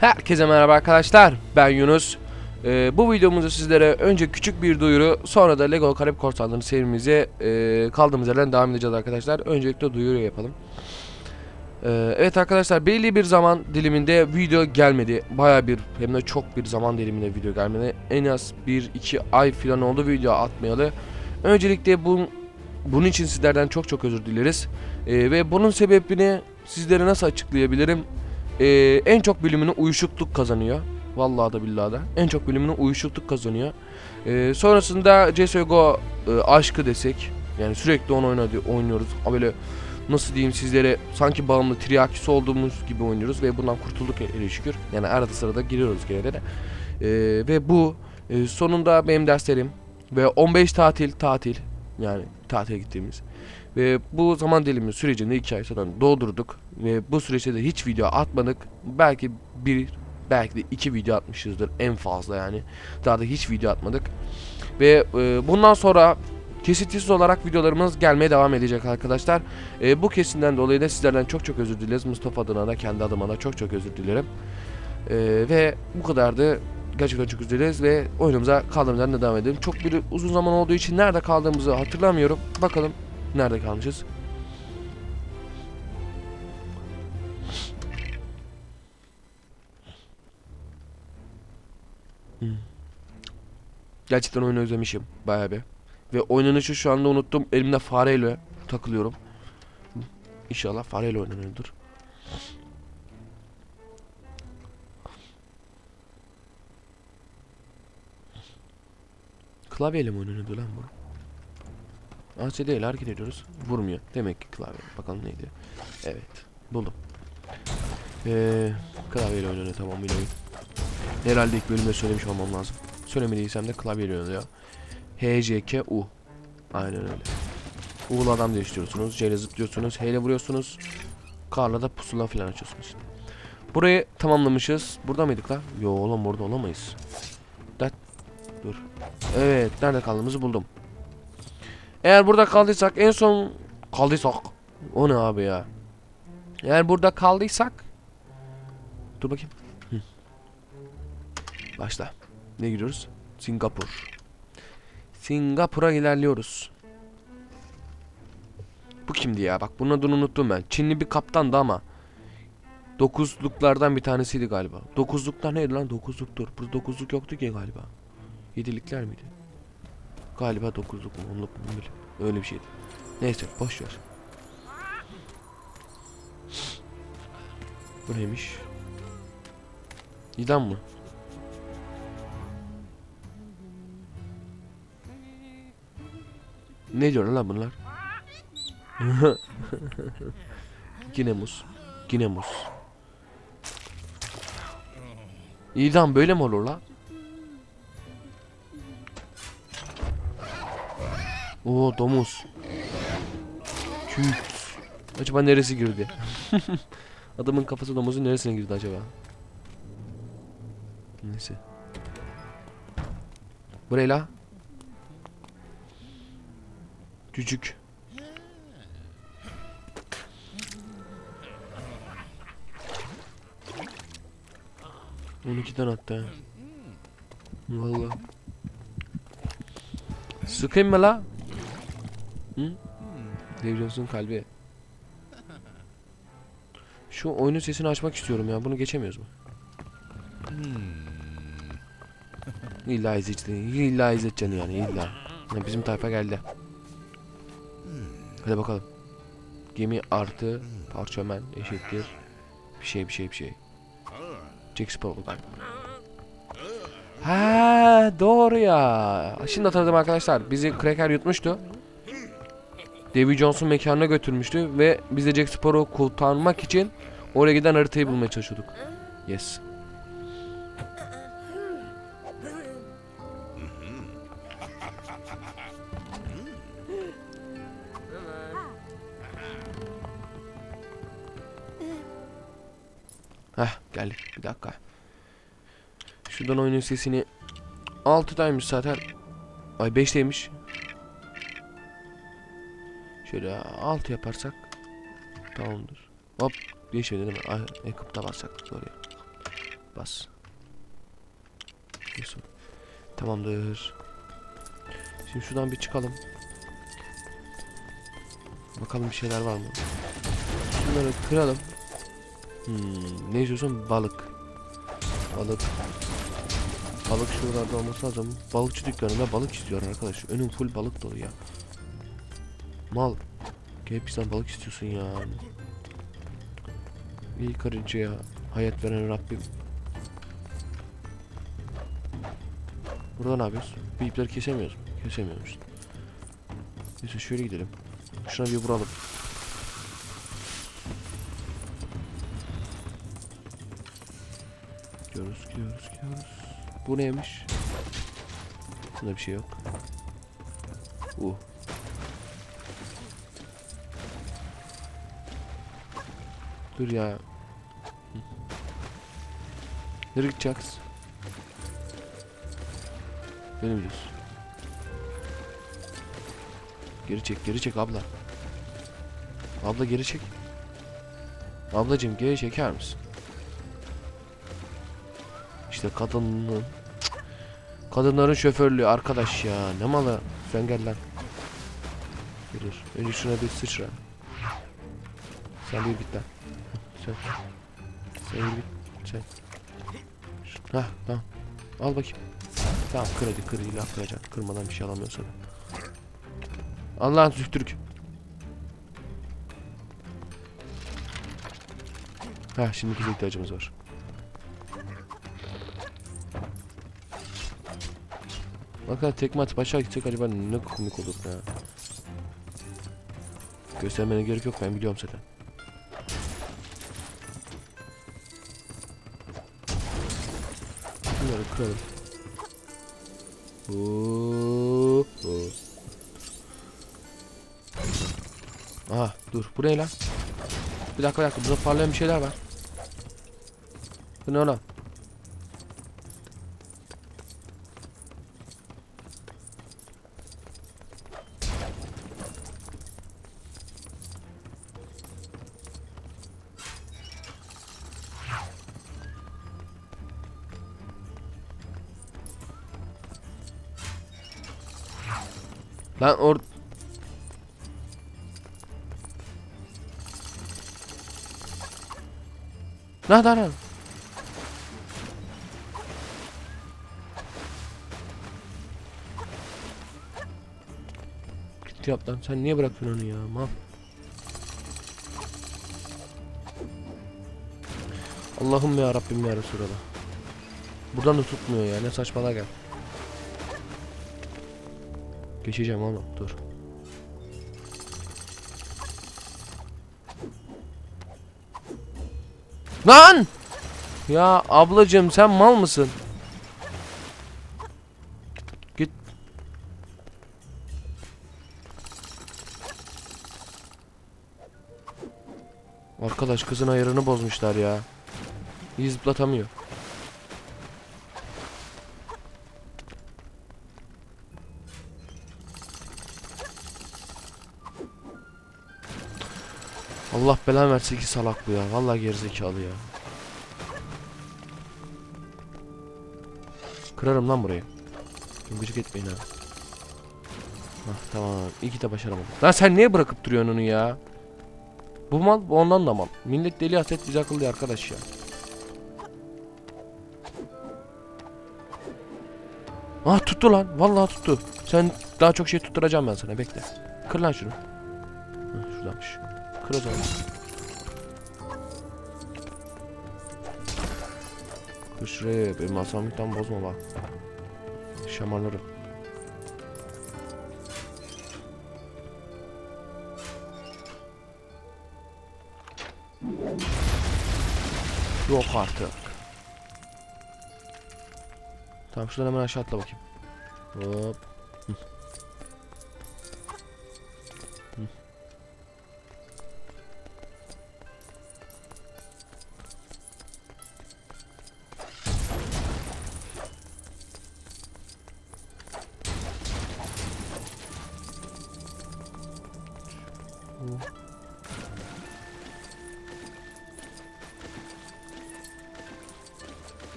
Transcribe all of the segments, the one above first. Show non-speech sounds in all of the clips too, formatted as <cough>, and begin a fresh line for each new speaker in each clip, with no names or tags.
Herkese merhaba arkadaşlar. Ben Yunus. Ee, bu videomuzda sizlere önce küçük bir duyuru sonra da Lego Karayip Korsanları serimize e, kaldığımız yerden devam edeceğiz arkadaşlar. Öncelikle duyuru yapalım. Ee, evet arkadaşlar belli bir zaman diliminde video gelmedi. Baya bir hem de çok bir zaman diliminde video gelmedi. En az 1-2 ay falan oldu video atmayalı. Öncelikle bu, bunun için sizlerden çok çok özür dileriz. Ee, ve bunun sebebini sizlere nasıl açıklayabilirim? Ee, en çok bölümünü uyuşukluk kazanıyor. Vallahi da billahi da. En çok bölümünü uyuşukluk kazanıyor. Ee, sonrasında CSGO e, aşkı desek. Yani sürekli onu oynadı, oynuyoruz. Ha Böyle nasıl diyeyim sizlere sanki bağımlı triyakisi olduğumuz gibi oynuyoruz ve bundan kurtulduk ele şükür. Yani arada sırada giriyoruz gene de. Ee, ve bu e, sonunda benim derslerim ve 15 tatil tatil yani tatile gittiğimiz ve bu zaman dilimi sürecinde 2 ay sonra doldurduk ve bu süreçte de hiç video atmadık. Belki bir belki de iki video atmışızdır en fazla yani. Daha da hiç video atmadık. Ve e, bundan sonra kesintisiz olarak videolarımız gelmeye devam edecek arkadaşlar. E, bu kesinden dolayı da sizlerden çok çok özür dileriz. Mustafa adına da kendi adıma da çok çok özür dilerim. E, ve bu kadardı. Gerçekten çok özür dileriz ve oyunumuza kaldığımız devam edelim. Çok bir uzun zaman olduğu için nerede kaldığımızı hatırlamıyorum. Bakalım nerede kalmışız. Hmm. Gerçekten oyunu özlemişim bayağı bir. Ve oynanışı şu anda unuttum. Elimde fareyle takılıyorum. İnşallah fareyle oynanıyordur. Klavyeyle mi oynanıyordu lan bu? AC değil hareket. Vurmuyor. Demek ki klavye. Bakalım neydi. Evet. Buldum. Ee, klavyeyle oynanıyor tamam biliyorum. Herhalde ilk bölümde söylemiş olmam lazım. Söylemediysem de klavyeyle oynanıyor. H, J, K, U. Aynen öyle. U'la adam değiştiriyorsunuz. C'yle zıplıyorsunuz. H ile vuruyorsunuz. K'la da pusula falan açıyorsunuz. Burayı tamamlamışız. Burada mıydık lan? Yo oğlum burada olamayız. Dat. Dur. Evet. Nerede kaldığımızı buldum. Eğer burada kaldıysak en son kaldıysak o ne abi ya? Eğer burada kaldıysak Dur bakayım. Hı. Başla. Ne gidiyoruz? Singapur. Singapur'a ilerliyoruz. Bu kimdi ya? Bak bunun adını unuttum ben. Çinli bir kaptandı ama. Dokuzluklardan bir tanesiydi galiba. Dokuzluklar neydi lan? Dokuzluk dur. Burada dokuzluk yoktu ki galiba. Yedilikler miydi? Galiba dokuzluk mu? Onluk mu? Bilmiyorum. Öyle bir şeydi. Neyse boş ver. Bu neymiş? İdam mı? Ne diyor lan bunlar? <laughs> Ginemus. Ginemus. İdam böyle mi olur lan? Oo domuz. Küt. Acaba neresi girdi? <laughs> Adamın kafası domuzun neresine girdi acaba? Neyse. Buraya la. Cücük. On ikiden attı ha. Valla. Sıkayım mı la? Hı? Devriyorsun kalbi. Şu oyunun sesini açmak istiyorum ya. Bunu geçemiyoruz mu? İlla izleyeceksin. İlla izleyeceksin yani illa. Ya bizim tayfa geldi. Hadi bakalım. Gemi artı parçömen eşittir. Bir şey bir şey bir şey. Jack Sparrow galiba. Ha doğru ya. Şimdi hatırladım arkadaşlar. Bizi Cracker yutmuştu. Davy Jones'un mekanına götürmüştü ve biz de Jack Sparrow'u kurtarmak için oraya giden haritayı bulmaya çalışıyorduk. Yes. Heh geldik bir dakika. Şuradan oyunun sesini 6'daymış zaten. Ay 5'teymiş. Şöyle 6 yaparsak tamamdır. Hop geçmedi değil mi? Ay, basacaktık oraya. bas. Yusuf. Tamamdır. Şimdi şuradan bir çıkalım. Bakalım bir şeyler var mı? Bunları kıralım. Hmm, ne istiyorsun? Balık. Balık. Balık şuralarda olması lazım. Balıkçı dükkanında balık istiyorum arkadaş. Önüm full balık dolu ya. Mal. Gelip bizden balık istiyorsun ya. İyi karınca ya. Hayat veren Rabbim. Burada ne yapıyoruz? Bir ipleri kesemiyoruz? Kesemiyoruz. Neyse şöyle gidelim. Şuna bir vuralım. Gidiyoruz, gidiyoruz, gidiyoruz. Bu neymiş? Bunda bir şey yok. Uh. Dur ya. Nereye gideceğiz? Beni biliyorsun. Geri çek, geri çek abla. Abla geri çek. Ablacığım geri çeker misin? İşte kadının Kadınların şoförlüğü arkadaş ya ne malı sen gel lan Dur önce şuna bir sıçra Sen bir git lan Git sen Şu- Hah tamam. Al bakayım. Tamam kır hadi kır. İlla kıracaksın. Kırmadan bir şey alamıyorsun. Allah'ın zühtürk. Hah şimdi kıza ihtiyacımız var. Bakın tekme atıp aşağı gitsek acaba ne komik olur ya. Göstermene gerek yok ben biliyorum zaten. Oo, oo. Aha dur bu ne lan? Bir dakika bir dakika burada parlayan bir şeyler var. Bu ne lan? Lan or... Lan lan. Git yap lan. Sen niye bıraktın onu ya? Mal. Allah'ım ya Rabbim ya Resulallah. Buradan da tutmuyor ya. Ne saçmalığa gel. Geçeceğim oğlum dur. Lan! Ya ablacığım sen mal mısın? Git. Arkadaş kızın ayarını bozmuşlar ya. İyi zıplatamıyor. Allah belanı versin ki salak bu ya. Vallahi gerizekalı ya. Kırarım lan burayı. Gıcık etmeyin ha. Hah tamam. İyi ki de başaramadım. Lan sen niye bırakıp duruyorsun onu ya? Bu mal bu ondan da mal. Millet deli haset biz akıllı arkadaş ya. Ah tuttu lan. Vallahi tuttu. Sen daha çok şey tutturacağım ben sana. Bekle. Kır lan şunu. Hah, şuradanmış. Kır o zaman. Kır şuraya. Benim asamlıktan bozma bak. Şamarlarım. Yok artık. Tamam şuradan hemen aşağı atla bakayım. Hop.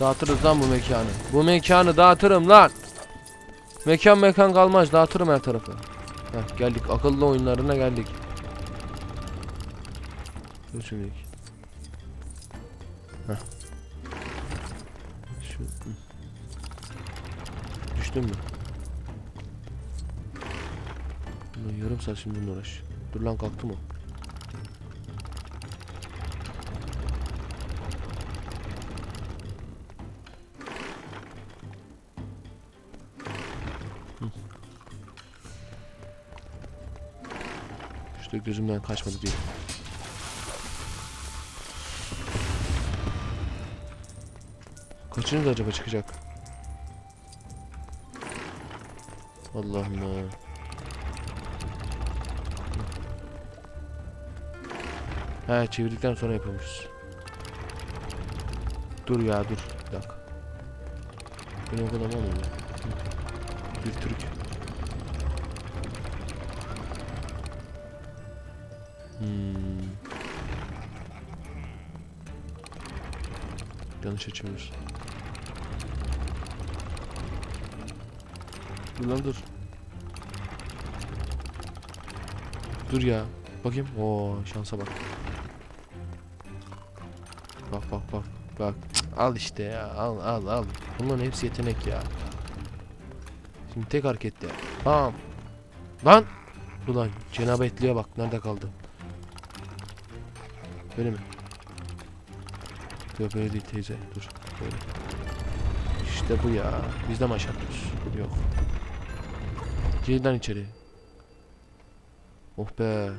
Dağıtırız lan bu mekanı. Bu mekanı dağıtırım lan. Mekan mekan kalmaz. Dağıtırım her tarafı. Heh, geldik. Akıllı oyunlarına geldik. Düşündük. Düştün mü? Ulan yarım saat şimdi uğraş. Dur lan kalktı mı? İşte gözümden kaçmadı değil. Kaçıncı acaba çıkacak? Allah'ım ya. He çevirdikten sonra yapıyormuşuz. Dur ya dur. Bir dakika. Benim o kadar mı? Bir Türk. Hmm. Yanlış açıyoruz. Dur lan dur. Dur ya. Bakayım. Oo şansa bak. Bak bak bak. Bak. Al işte ya. Al al al. Bunların hepsi yetenek ya. Şimdi tek harekette. Bam. Lan. Ulan cenabetliğe bak. Nerede kaldı? Böyle mi? Yok böyle değil teyze. Dur. Böyle. İşte bu ya. Biz de maç yapıyoruz. Yok. Gir lan içeri. Oh be.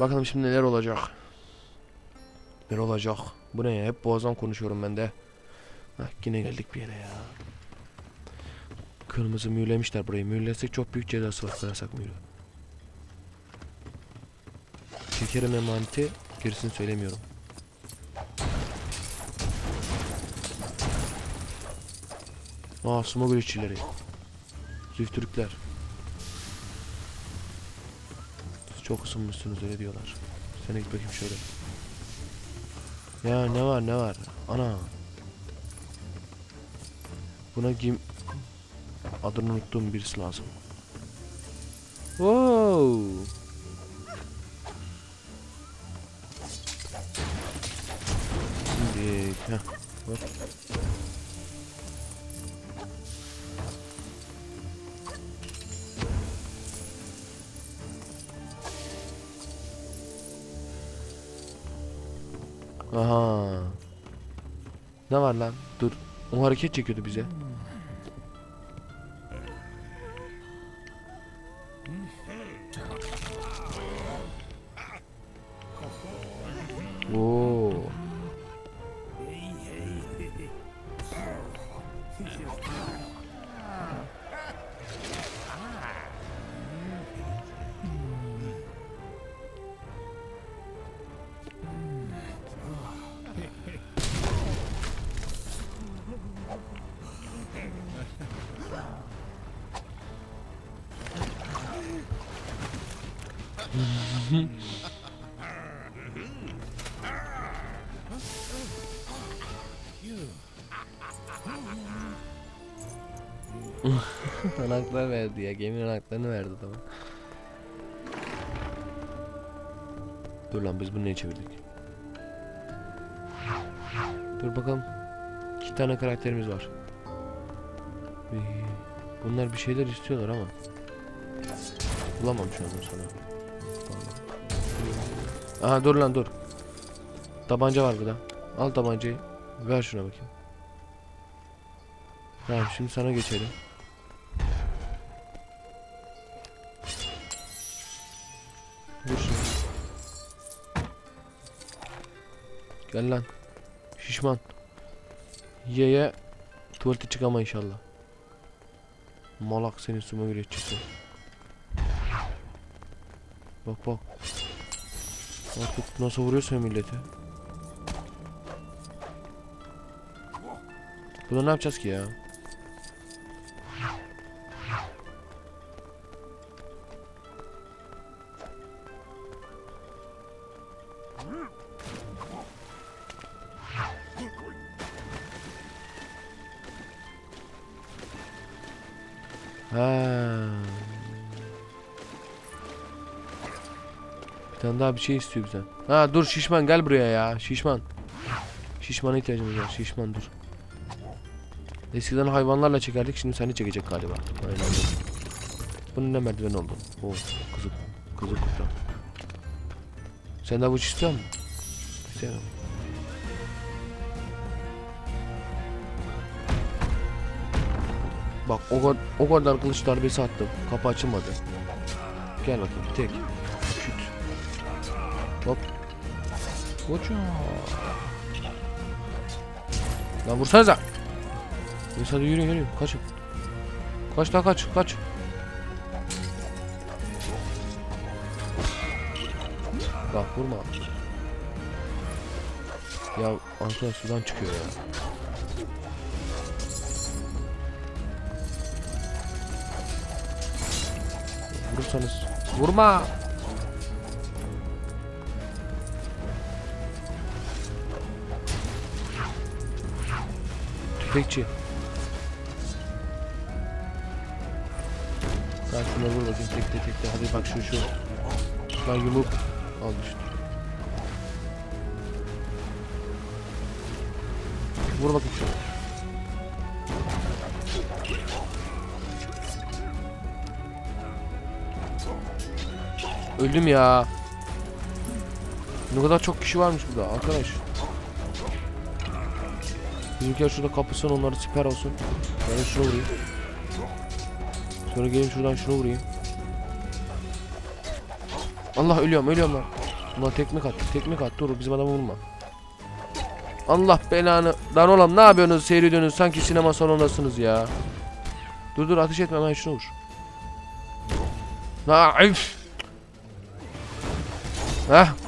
Bakalım şimdi neler olacak. Neler olacak. Bu ne ya? Hep boğazdan konuşuyorum ben de. Hah, yine geldik bir yere ya. Kırmızı mühürlemişler burayı. Mühürlesek çok büyük cezası var. Kırasak mühürü. Çekerim emaneti. Gerisini söylemiyorum. Aa smoke işçileri. Züftürkler. Çok ısınmışsınız öyle diyorlar. Sen git bakayım şöyle. Ya ne var ne var? Ana. Buna gim... Adını unuttuğum birisi lazım. Wow. Şimdi heh. Aha. Ne var lan? Dur. O hareket çekiyordu bize. Anahtar verdi ya. Geminin anahtarını verdi tamam. Dur lan biz bunu neye çevirdik? Dur bakalım. İki tane karakterimiz var. Bunlar bir şeyler istiyorlar ama. Bulamam şu anda sana. Aha dur lan dur. Tabanca var burada. Al tabancayı. Ver şuna bakayım. Tamam şimdi sana geçelim. Vur şunu. Gel lan. Şişman. Ye ye. Tuvalete çık ama inşallah. Malak senin suma üretçisi. Bak bak. Artık nasıl vuruyorsa milleti. Buna ne yapacağız ki ya? Ha. Tane daha bir şey istiyor bizden. Ha dur şişman gel buraya ya. Şişman. Şişmana ihtiyacımız var. Şişman dur. Eskiden hayvanlarla çekerdik şimdi seni çekecek galiba. Aynen. Bunun ne merdiven oldu? Oo kızı kızı kurtar. Sen de avuç istiyor musun? İstiyorum. Bak o o kadar kılıç darbesi attım. Kapı açılmadı. Gel bakayım tek. Hop. Koça. Lan vursanıza. Neyse hadi yürüyün yürüyün. Kaçın. Kaç daha kaç kaç. Bak vurma. Ya arkadaş sudan çıkıyor ya. Vurursanız. Vurma. Tüfekçi. Sen şuna vur bakayım tekte tekte. Hadi bak şu şu. Lan yumruk. Al düştü. Vur bakayım şuna. Öldüm ya. Ne kadar çok kişi varmış burada arkadaş. Bizimkiler şurada kapısın onları siper olsun. Ben şuna vurayım. Sonra gelin şuradan şunu vurayım. Allah ölüyorum ölüyorum lan. Ulan teknik at teknik at dur bizim adamı vurma. Allah belanı. Lan oğlum ne yapıyorsunuz seyrediyorsunuz sanki sinema salonundasınız ya. Dur dur ateş etme hemen şunu vur. La üf. Heh.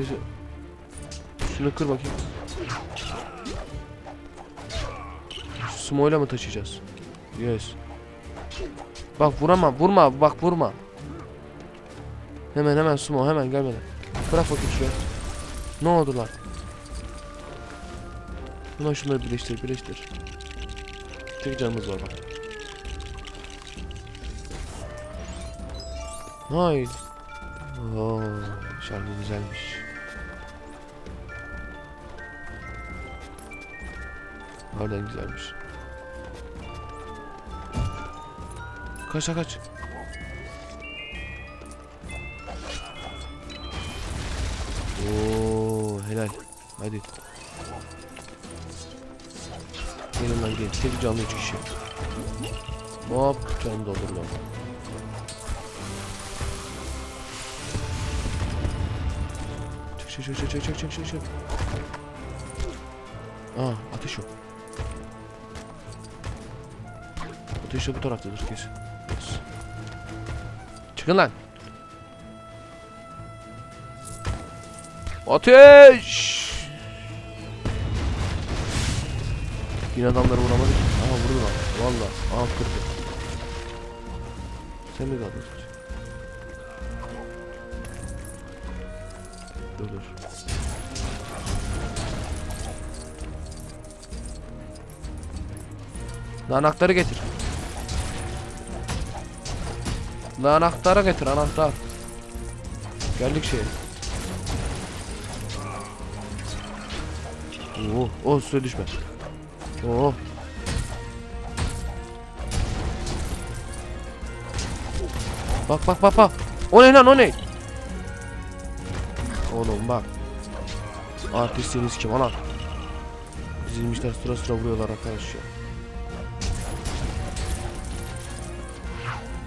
Neyse. Şunu kır bakayım. Smoyla mı taşıyacağız? Yes. Bak vurama, vurma, bak vurma. Hemen hemen sumo, hemen gelmeden. Bırak bakayım şuraya. Ne oldu lan? Hemen şunları birleştir, birleştir. Tek canımız var bak. Hayır. Oo, şarkı güzelmiş. Harbiden güzelmiş. Kaç kaç. Oo helal. Hadi. Gelin lan gelin. Tek canlı üç kişi. Hop canım doldur lan. Çık çık çık çık çık çık çık çık. Aa ateş yok. De bu taraftadır kesin. Çıkın lan. Ateş! Yine adamları vuramadık. Aha vurdu lan. Valla. Aha kırdı. Sen mi kaldın? Dur dur. Lan anahtarı getir. Lan anahtarı getir anahtar. Geldik şeye. Oo, o suya düşme. Oo. Bak bak bak bak. O ne lan o ne? Oğlum bak. Artistiniz kim ana? Dizilmişler sıra sıra vuruyorlar arkadaş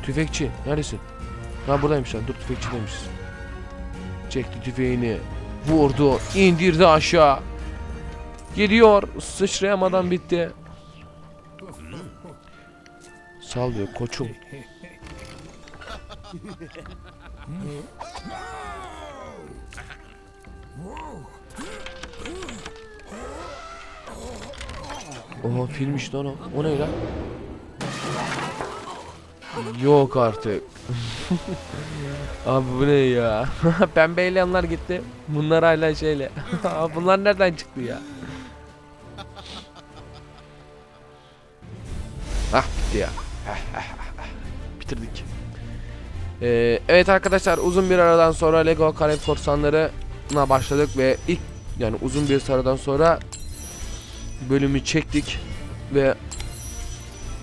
Tüfekçi neredesin? Ha buradaymış lan dur tüfekçi demişiz. Çekti tüfeğini. Vurdu. indirdi aşağı. Geliyor. Sıçrayamadan bitti. Sal diyor koçum. Oha filmmiş lan o. O ne lan? Yok artık. <laughs> Abi bu ne ya? <laughs> Pembe eleyanlar gitti. Bunlar hala şeyle. <laughs> Bunlar nereden çıktı ya? ah bitti ya. Bitirdik. Ee, evet arkadaşlar uzun bir aradan sonra Lego Karayip Korsanları'na başladık ve ilk yani uzun bir aradan sonra bölümü çektik ve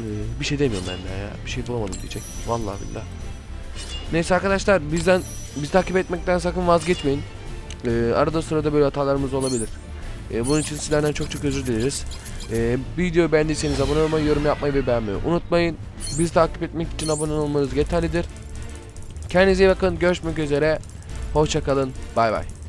ee, bir şey demiyorum ben de ya. Bir şey bulamadım diyecek. Vallahi billah. Neyse arkadaşlar bizden biz takip etmekten sakın vazgeçmeyin. Ee, arada sırada böyle hatalarımız olabilir. Ee, bunun için sizlerden çok çok özür dileriz. Ee, videoyu beğendiyseniz abone olmayı, yorum yapmayı ve beğenmeyi unutmayın. Bizi takip etmek için abone olmanız yeterlidir. Kendinize iyi bakın. Görüşmek üzere. Hoşçakalın. Bay bay.